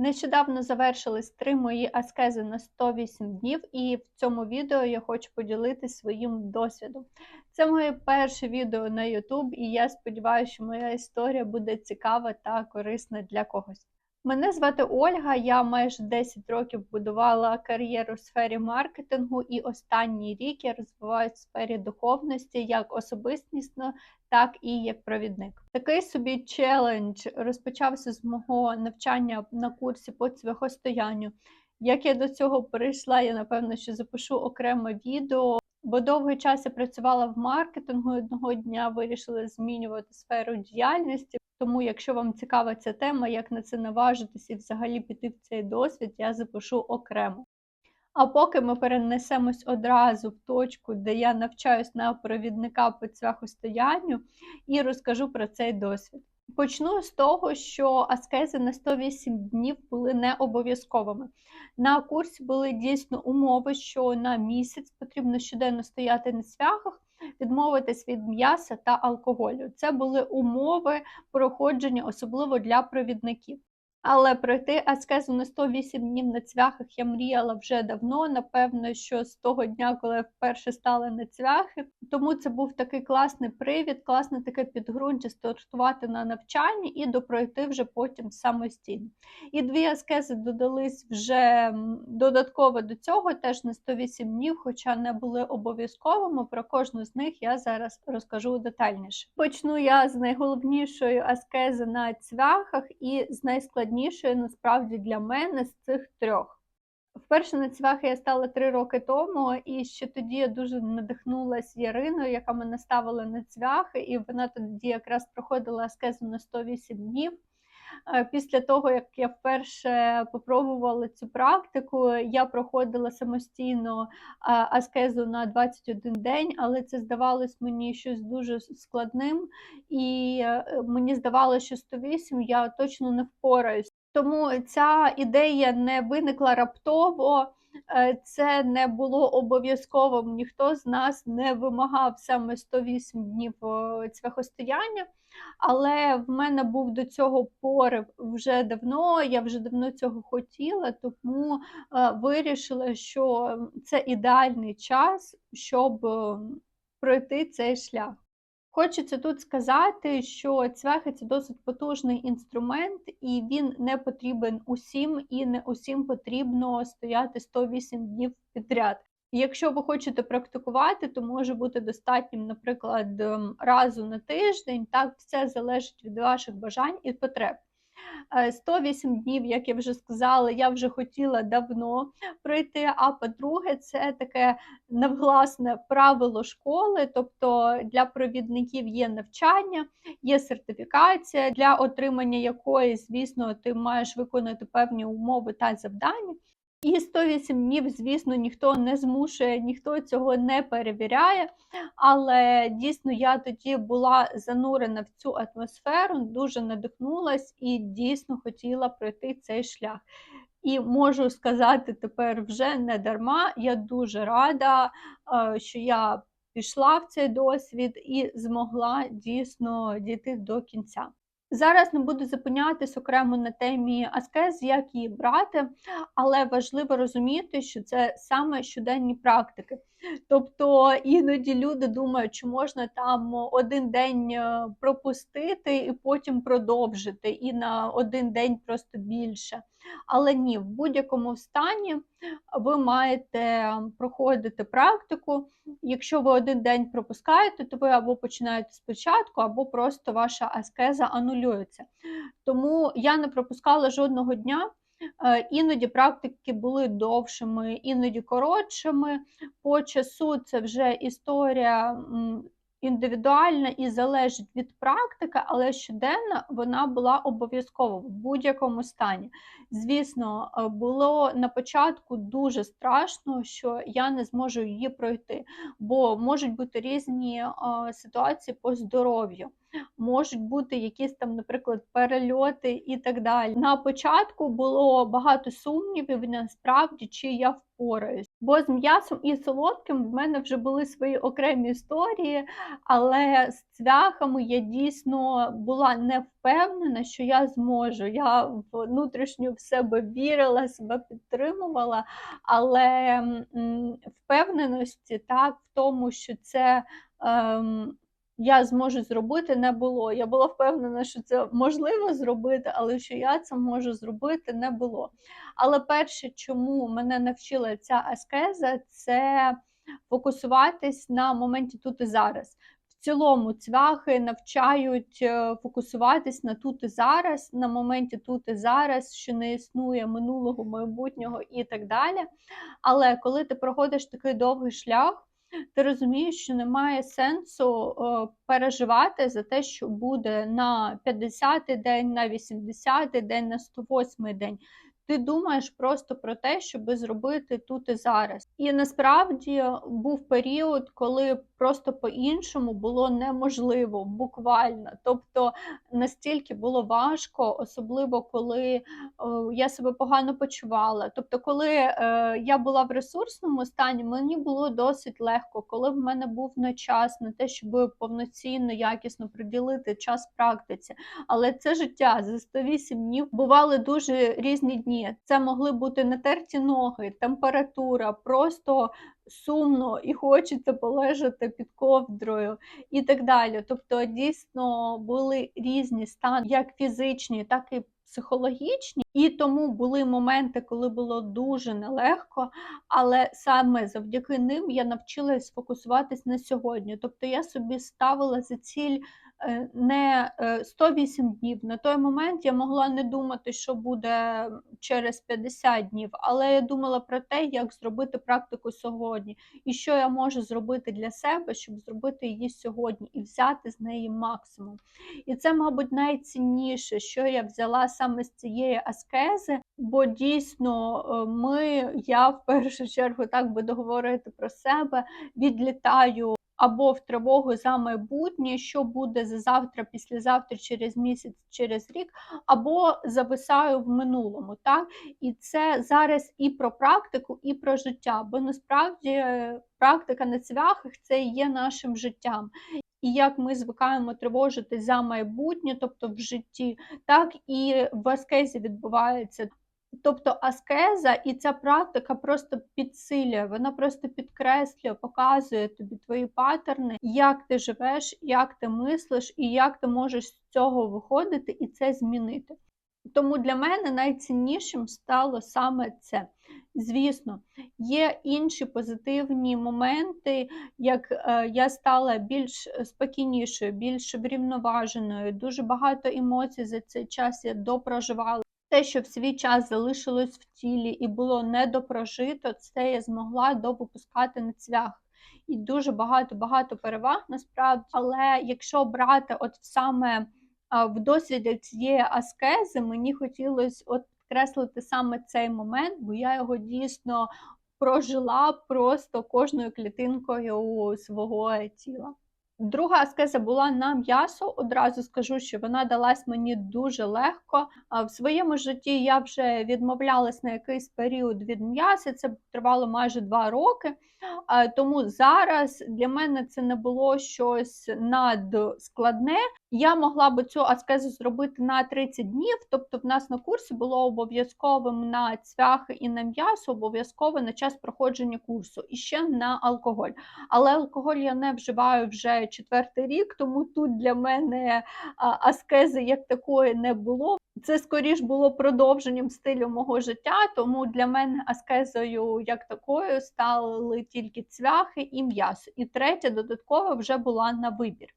Нещодавно завершились три мої аскези на 108 днів, і в цьому відео я хочу поділитися своїм досвідом. Це моє перше відео на YouTube, і я сподіваюся, що моя історія буде цікава та корисна для когось. Мене звати Ольга, я майже 10 років будувала кар'єру в сфері маркетингу, і останній рік я розвиваюся в сфері духовності як особистісно, так і як провідник. Такий собі челендж розпочався з мого навчання на курсі по цвяхостоянню. Як я до цього перейшла, я напевно що запишу окреме відео. Бо довгий час я працювала в маркетингу одного дня вирішила змінювати сферу діяльності. Тому, якщо вам цікава ця тема, як на це наважитись і взагалі піти в цей досвід, я запишу окремо. А поки ми перенесемось одразу в точку, де я навчаюсь на провідника по цвяхостоянню, і розкажу про цей досвід. Почну з того, що аскези на 108 днів були не обов'язковими. На курсі були дійсно умови, що на місяць потрібно щоденно стояти на цвяхах, відмовитись від м'яса та алкоголю. Це були умови проходження, особливо для провідників. Але пройти аскезу на 108 днів на цвяхах я мріяла вже давно. Напевно, що з того дня, коли я вперше стала на цвяхи. Тому це був такий класний привід, класне таке підґрунтя стартувати на навчанні і допройти вже потім самостійно. І дві аскези додались вже додатково до цього, теж на 108 днів, хоча не були обов'язковими. Про кожну з них я зараз розкажу детальніше. Почну я з найголовнішої аскези на цвяхах і з найскладнішої найскладнішою насправді для мене з цих трьох. Вперше на цвях я стала три роки тому, і ще тоді я дуже надихнулася Яриною, яка мене ставила на цвях, і вона тоді якраз проходила аскезу на 108 днів. Е, після того, як я вперше попробувала цю практику, я проходила самостійно аскезу на 21 день, але це здавалось мені щось дуже складним, і е, мені здавалося, що 108 я точно не впораюсь. Тому ця ідея не виникла раптово. Е, це не було обов'язковим, ніхто з нас не вимагав саме 108 днів цвяхостояння. Але в мене був до цього порив вже давно, я вже давно цього хотіла, тому е, вирішила, що це ідеальний час, щоб е, пройти цей шлях. Хочеться тут сказати, що цвяхи це досить потужний інструмент, і він не потрібен усім, і не усім потрібно стояти 108 днів підряд. Якщо ви хочете практикувати, то може бути достатнім, наприклад, ем, разу на тиждень. Так, все залежить від ваших бажань і потреб. 108 е, днів, як я вже сказала, я вже хотіла давно пройти. А по-друге, це таке невгласне правило школи, тобто для провідників є навчання, є сертифікація, для отримання якої, звісно, ти маєш виконати певні умови та завдання. І 108 днів, звісно, ніхто не змушує, ніхто цього не перевіряє. Але дійсно я тоді була занурена в цю атмосферу, дуже надихнулась і дійсно хотіла пройти цей шлях. І можу сказати тепер вже не дарма. Я дуже рада, е, що я пішла в цей досвід і змогла дійсно дійти до кінця. Зараз не буду зупинятись окремо на темі аскез, як її брати, але важливо розуміти, що це саме щоденні практики. Тобто іноді люди думають, що можна там один день е, пропустити і потім продовжити, і на один день просто більше. Але ні, в будь-якому стані ви маєте проходити практику. Якщо ви один день пропускаєте, то ви або починаєте спочатку, або просто ваша аскеза анулюється. Тому я не пропускала жодного дня. Е, іноді практики були довшими, іноді коротшими. По часу це вже історія індивідуальна і залежить від практики, але щоденна вона була обов'язково в будь-якому стані. Звісно, е, було на початку дуже страшно, що я не зможу її пройти, бо можуть бути різні е, ситуації по здоров'ю. Можуть бути якісь там, наприклад, перельоти і так далі. На початку було багато сумнівів насправді, чи я впораюсь. Бо з м'ясом і солодким в мене вже були свої окремі історії, але з цвяхами я дійсно була не впевнена, що я зможу. Я внутрішньо в себе вірила, себе підтримувала, але впевненості так в тому, що це. Ем, я зможу зробити, не було. Я була впевнена, що це можливо зробити, але що я це можу зробити, не було. Але перше, чому мене навчила ця аскеза, це фокусуватись на моменті тут і зараз. В цілому цвяхи навчають е, фокусуватись на тут і зараз, на моменті тут і зараз, що не існує минулого, майбутнього і так далі. Але коли ти проходиш такий довгий шлях, ти розумієш, що немає сенсу переживати за те, що буде на 50-й день, на 80-й день, на 108-й день. Ти думаєш просто про те, щоб зробити тут і зараз. І насправді був період, коли просто по-іншому було неможливо, буквально. Тобто настільки було важко, особливо коли е, я себе погано почувала. Тобто, коли е, я була в ресурсному стані, мені було досить легко, коли в мене був на час на те, щоб повноцінно, якісно приділити час практиці. Але це життя за 108 днів бували дуже різні дні. Це могли бути натерті ноги, температура, просто сумно і хочеться полежати під ковдрою і так далі. Тобто, дійсно були різні стани, як фізичні, так і психологічні, і тому були моменти, коли було дуже нелегко, але саме завдяки ним я навчилась фокусуватись на сьогодні. Тобто я собі ставила за ціль не 108 е, днів. На той момент я могла не думати, що буде через 50 днів, але я думала про те, як зробити практику сьогодні, і що я можу зробити для себе, щоб зробити її сьогодні і взяти з неї максимум. І це, мабуть, найцінніше, що я взяла саме з цієї аскези, бо дійсно е, ми, я в першу чергу так буду говорити про себе, відлітаю або в тривогу за майбутнє, що буде за завтра, післязавтра, через місяць, через рік, або зависаю в минулому. Так? І це зараз і про практику, і про життя. Бо насправді е, практика на цвяхах це є нашим життям. І як ми звикаємо тривожити за майбутнє, тобто в житті, так і в аскезі відбувається. Тобто аскеза і ця практика просто підсилює, вона просто підкреслює, показує тобі твої паттерни, як ти живеш, як ти мислиш і як ти можеш з цього виходити і це змінити. Тому для мене найціннішим стало саме це. Звісно, є інші позитивні моменти, як е, я стала більш спокійнішою, більш врівноваженою, дуже багато емоцій за цей час я допроживала. Те, що в свій час залишилось в тілі і було недопрожито, це я змогла допускати на цвях. І дуже багато-багато переваг насправді. Але якщо брати от саме в досвіді цієї аскези, мені хотілося от підкреслити саме цей момент, бо я його дійсно прожила просто кожною клітинкою свого тіла. Друга аскеза була на м'ясо. Одразу скажу, що вона далась мені дуже легко. В своєму житті я вже відмовлялась на якийсь період від м'яса. Це тривало майже два роки. Тому зараз для мене це не було щось надскладне. Я могла би цю аскезу зробити на 30 днів. Тобто, в нас на курсі було обов'язковим на цвяхи і на м'ясо, обов'язково на час проходження курсу і ще на алкоголь. Але алкоголь я не вживаю вже четвертий рік, тому тут для мене аскези як такої не було. Це скоріш було продовженням стилю мого життя, тому для мене аскезою як такою стали тільки цвяхи і м'ясо. І третя додаткова вже була на вибір.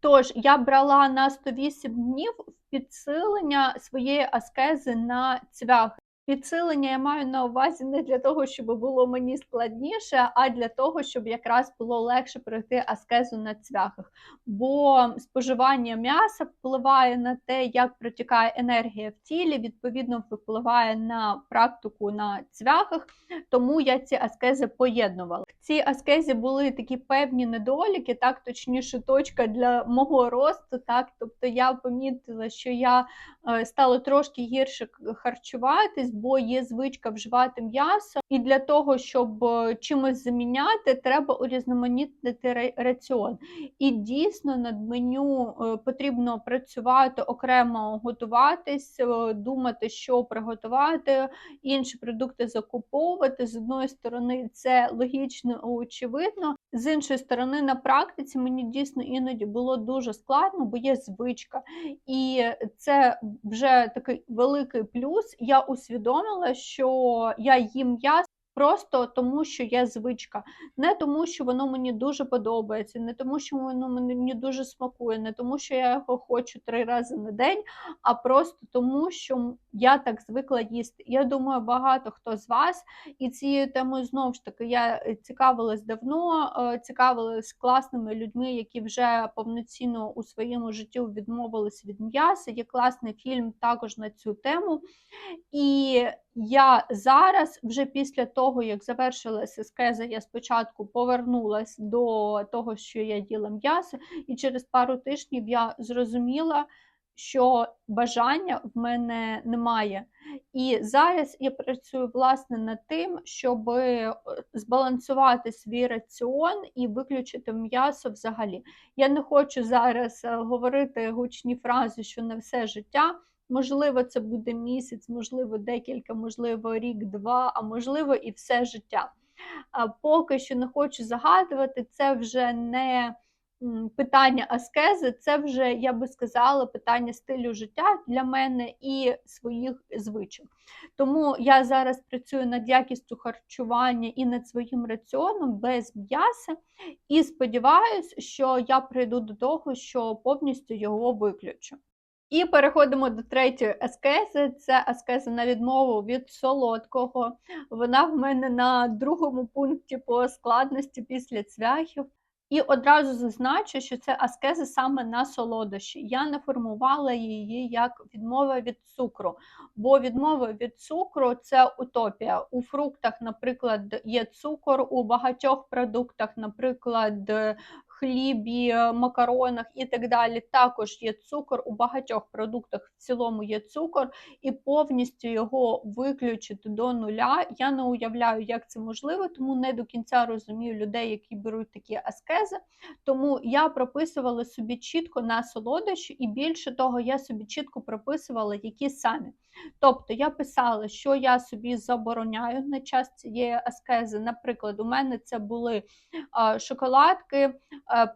Тож я брала на 108 днів підсилення своєї аскези на цвяхи. Підсилення я маю на увазі не для того, щоб було мені складніше, а для того, щоб якраз було легше пройти аскезу на цвяхах. Бо споживання м'яса впливає на те, як протікає енергія в тілі, відповідно, впливає на практику на цвяхах, тому я ці аскези поєднувала. В цій аскезі були такі певні недоліки, так точніше, точка для мого росту. Так, тобто я помітила, що я е, стала трошки гірше харчуватись бо є звичка вживати м'ясо, і для того, щоб е, чимось заміняти, треба урізноманітнити раціон. І дійсно над меню е, потрібно працювати окремо готуватись, думати, що приготувати, інші продукти закуповувати. З одної сторони, це логічно очевидно. З іншої сторони, на практиці мені дійсно іноді було дуже складно, бо є звичка. І це вже такий великий плюс. Я усвідомила, що я їм м'ясо Просто тому, що є звичка, не тому, що воно мені дуже подобається, не тому, що воно мені дуже смакує, не тому, що я його хочу три рази на день, а просто тому, що я так звикла їсти. Я думаю, багато хто з вас, і цією темою знову ж таки я е, цікавилась давно, е, цікавилась класними людьми, які вже повноцінно у своєму житті відмовились від м'яса. Є класний фільм також на цю тему. І я зараз, вже після того, як завершилася ескеза, я спочатку повернулася до того, що я їла м'ясо, і через пару тижнів я зрозуміла, що бажання в мене немає. І зараз я працюю власне над тим, щоб е, збалансувати свій раціон і виключити м'ясо взагалі. Я не хочу зараз е, говорити гучні фрази, що на все життя. Можливо, це буде місяць, можливо, декілька, можливо, рік-два, а можливо, і все життя. Поки що не хочу загадувати, це вже не питання аскези, це вже, я би сказала, питання стилю життя для мене і своїх звичок. Тому я зараз працюю над якістю харчування і над своїм раціоном без м'яса, і сподіваюся, що я прийду до того, що повністю його виключу. І переходимо до третьої аскези. Це аскеза на відмову від солодкого. Вона в мене на другому пункті по складності після цвяхів. І одразу зазначу, що це аскеза саме на солодощі. Я не формувала її як відмова від цукру, бо відмова від цукру це утопія. У фруктах, наприклад, є цукор, у багатьох продуктах, наприклад, хлібі, е, макаронах і так далі. Також є цукор. У багатьох продуктах в цілому є цукор, і повністю його виключити до нуля. Я не уявляю, як це можливо, тому не до кінця розумію людей, які беруть такі аскези. Тому я прописувала собі чітко на солодощі, і більше того, я собі чітко прописувала, які самі. Тобто я писала, що я собі забороняю на час цієї аскези. Наприклад, у мене це були шоколадки,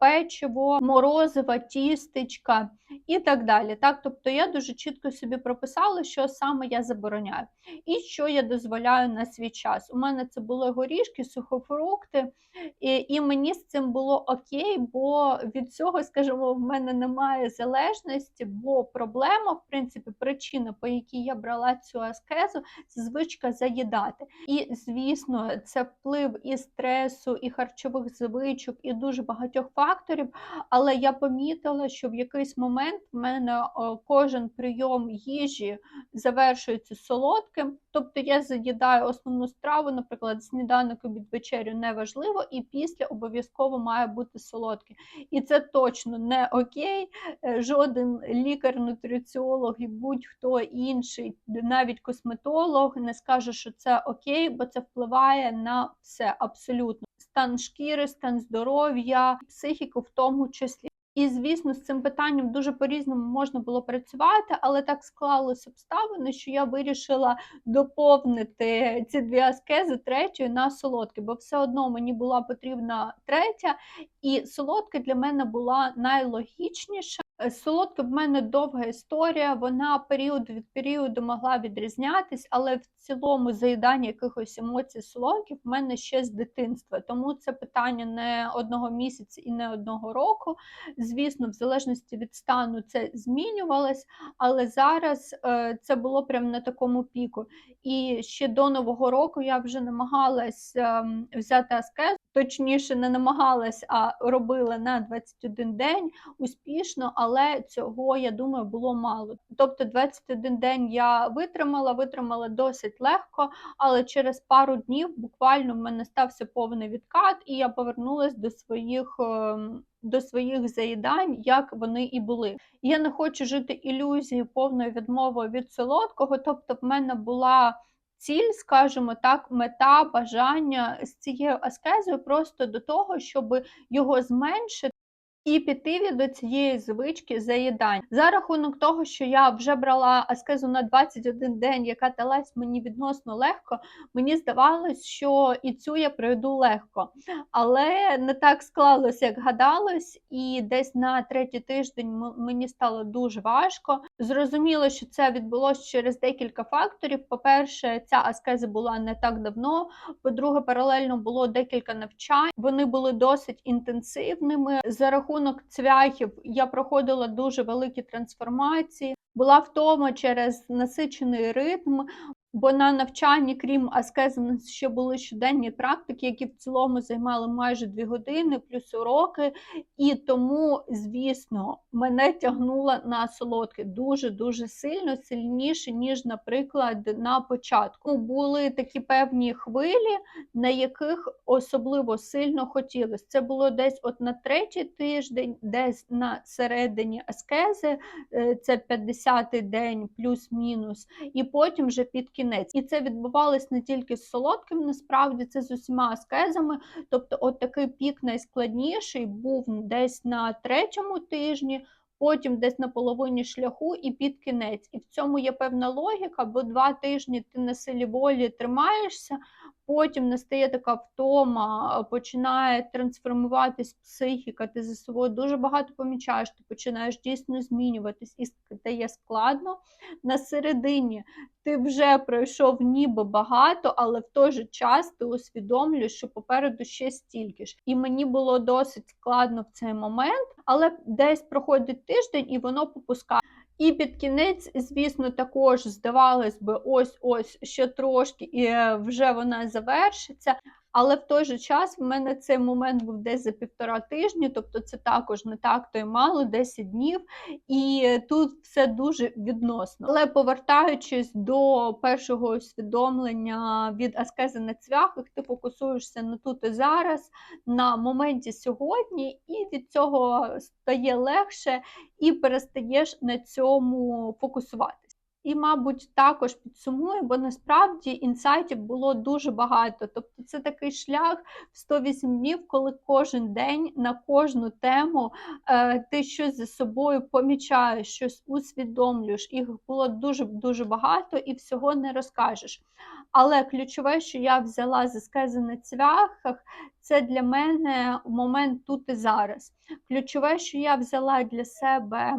печиво, морозива, тістечка і так далі. Так? Тобто я дуже чітко собі прописала, що саме я забороняю і що я дозволяю на свій час. У мене це були горішки, сухофрукти, і, і мені з цим було окей, бо від цього, скажімо, в мене немає залежності, бо проблема, в принципі, причина, по якій я брала цю аскезу, це звичка заїдати. І, звісно, це вплив і стресу, і харчових звичок, і дуже багатьох факторів. Але я помітила, що в якийсь момент в мене кожен прийом їжі завершується солодким. Тобто я заїдаю основну страву, наприклад, сніданок обід вечерю неважливо, і після обов'язково має бути солодке. І це точно не окей. Е, жоден лікар, нутриціолог і будь-хто інший, навіть косметолог, не скаже, що це окей, бо це впливає на все абсолютно. Стан шкіри, стан здоров'я, психіку в тому числі. І, звісно, з цим питанням дуже по-різному можна було працювати, але так склалось обставини, що я вирішила доповнити ці дві аскези третьою на солодке, бо все одно мені була потрібна третя, і солодке для мене була найлогічніша. Е, Солодке в мене довга історія, вона період від періоду могла відрізнятись, але в цілому заїдання якихось емоцій солодких в мене ще з дитинства. Тому це питання не одного місяця і не одного року. Звісно, в залежності від стану це змінювалось, але зараз е, це було прямо на такому піку. І ще до Нового року я вже намагалась ем, взяти аскез, точніше, не намагалась, а робила на 21 день успішно, але цього, я думаю, було мало. Тобто 21 день я витримала, витримала досить легко, але через пару днів буквально в мене стався повний відкат, і я повернулася до своїх. ем, До своїх заїдань, як вони і були. Я не хочу жити ілюзією повною відмовою від солодкого. Тобто, в мене була ціль, скажімо так, мета, бажання з цією аскезою просто до того, щоб його зменшити. І піти від цієї звички заїдань. За рахунок того, що я вже брала аскезу на 21 день, яка далась мені відносно легко, мені здавалось, що і цю я пройду легко. Але не так склалось, як гадалось, і десь на третій тиждень мені стало дуже важко. Зрозуміло, що це відбулося через декілька факторів. По-перше, ця аскеза була не так давно. По-друге, паралельно було декілька навчань. Вони були досить інтенсивними. За рахунок цвяхів я проходила дуже великі трансформації. Була втома через насичений ритм. Бо на навчанні, крім аскези, у нас ще були щоденні практики, які в цілому займали майже дві години, плюс уроки. І тому, звісно, мене тягнуло на солодке дуже-дуже сильно, сильніше, ніж, наприклад, на початку. Були такі певні хвилі, на яких особливо сильно хотілося. Це було десь от на третій тиждень, десь на середині аскези, е, це 50-й день плюс-мінус, і потім вже під кінець. І це відбувалось не тільки з солодким, насправді це з усіма аскезами. Тобто, от такий пік найскладніший був десь на третьому тижні. Потім десь на половині шляху і під кінець. І в цьому є певна логіка, бо два тижні ти на силі волі тримаєшся, потім настає така втома, починає трансформуватись психіка, ти за собою дуже багато помічаєш, ти починаєш дійсно змінюватись, і стає складно. На середині ти вже пройшов ніби багато, але в той же час ти усвідомлюєш, що попереду ще стільки ж. І мені було досить складно в цей момент, але десь проходить тиждень і воно попускає. І під кінець, звісно, також здавалось би, ось ось ще трошки, і е, вже вона завершиться. Але в той же час в мене цей момент був десь за півтора тижні, тобто це також не так то й мало, 10 днів, і тут все дуже відносно. Але повертаючись до першого усвідомлення від аскези на цвяхах, ти фокусуєшся на тут і зараз, на моменті сьогодні, і від цього стає легше і перестаєш на цьому фокусуватися. І, мабуть, також підсумую, бо насправді інсайтів було дуже багато. Тобто, це такий шлях в 108 днів, коли кожен день на кожну тему е, ти щось за собою помічаєш, щось усвідомлюєш. Їх було дуже дуже багато і всього не розкажеш. Але ключове, що я взяла з аскези на цвяхах, це для мене момент тут і зараз. Ключове, що я взяла для себе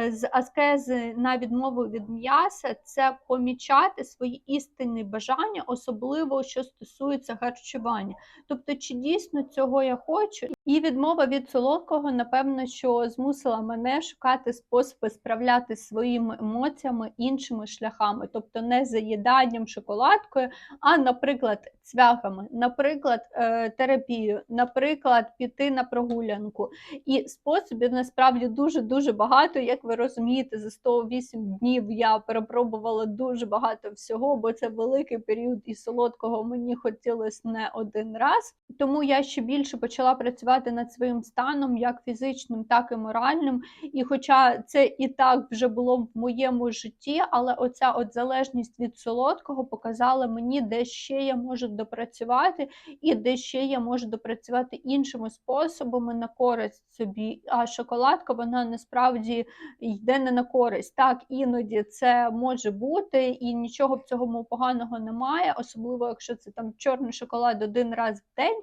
е, з аскези на відмову від м'яса, це помічати свої істинні бажання, особливо що стосується харчування. Тобто, чи дійсно цього я хочу? І відмова від солодкого, напевно, що змусила мене шукати способи справлятися зі своїми емоціями іншими шляхами, тобто не заїданням шоколадкою, а, наприклад, цвяхами, наприклад, е, терапією, наприклад, піти на прогулянку. І способів насправді дуже-дуже багато. Як ви розумієте, за 108 днів я перепробувала дуже багато всього, бо це великий період і солодкого мені хотілося не один раз. Тому я ще більше почала працювати над своїм станом, як фізичним, так і моральним. І хоча це і так вже було в моєму житті, але оця от залежність від солодкого показала мені, де ще я можу допрацювати, і де ще я можу допрацювати іншими способами на користь собі. А шоколадка вона насправді йде не на користь. Так, іноді це може бути, і нічого в цьому поганого немає, особливо якщо це там чорний шоколад один раз в день.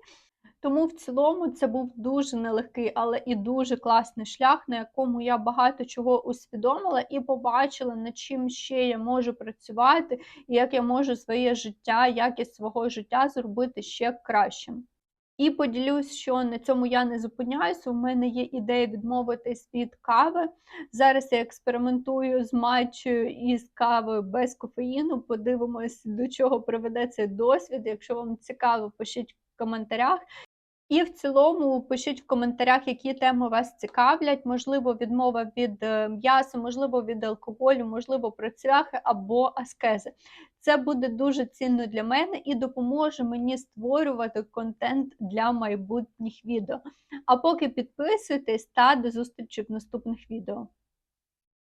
Тому в цілому це був дуже нелегкий, але і дуже класний шлях, на якому я багато чого усвідомила і побачила, над чим ще я можу працювати, і як я можу своє життя, якість свого життя зробити ще кращим. І поділюсь, що на цьому я не зупиняюся. У мене є ідея відмовитись від кави. Зараз я експериментую з матчою і з кавою без кофеїну. Подивимось, до чого приведе цей досвід. Якщо вам цікаво, пишіть в коментарях. І в цілому пишіть в коментарях, які теми вас цікавлять. Можливо, відмова від е, м'яса, можливо, від алкоголю, можливо, про цвяхи або аскези. Це буде дуже цінно для мене і допоможе мені створювати контент для майбутніх відео. А поки підписуйтесь та до зустрічі в наступних відео.